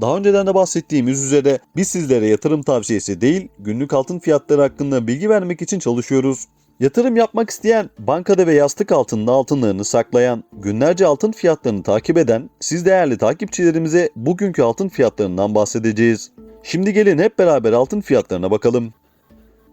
Daha önceden de bahsettiğimiz üzere biz sizlere yatırım tavsiyesi değil, günlük altın fiyatları hakkında bilgi vermek için çalışıyoruz. Yatırım yapmak isteyen, bankada ve yastık altında altınlarını saklayan, günlerce altın fiyatlarını takip eden siz değerli takipçilerimize bugünkü altın fiyatlarından bahsedeceğiz. Şimdi gelin hep beraber altın fiyatlarına bakalım.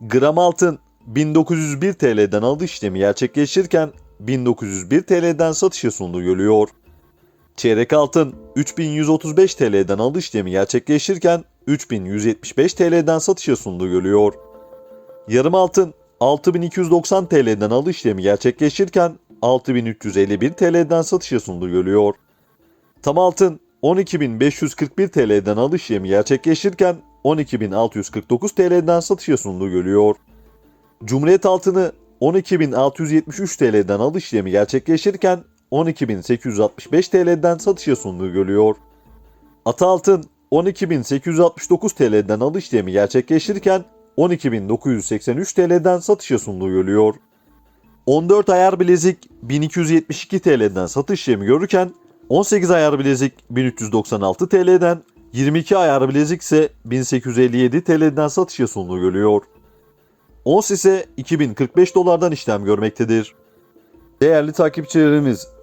Gram altın 1901 TL'den alış işlemi gerçekleşirken 1901 TL'den satışa sunduğu görülüyor. Çeyrek altın 3135 TL'den alış işlemi gerçekleşirken 3175 TL'den satışa sunduğu görülüyor. Yarım altın 6290 TL'den alış işlemi gerçekleşirken 6351 TL'den satışa sunduğu görülüyor. Tam altın 12541 TL'den alış işlemi gerçekleşirken 12649 TL'den satışa sunduğu görülüyor. Cumhuriyet altını 12673 TL'den alış işlemi gerçekleşirken 12865 TL'den satışa sunduğu görülüyor. Ata altın 12869 TL'den alış işlemi gerçekleşirken 12983 TL'den satışa sunduğu görülüyor. 14 ayar bilezik 1272 TL'den satış işlemi görürken 18 ayar bilezik 1396 TL'den 22 ayar bilezik ise 1857 TL'den satışa sunduğu görülüyor. Ons ise 2045 dolardan işlem görmektedir. Değerli takipçilerimiz,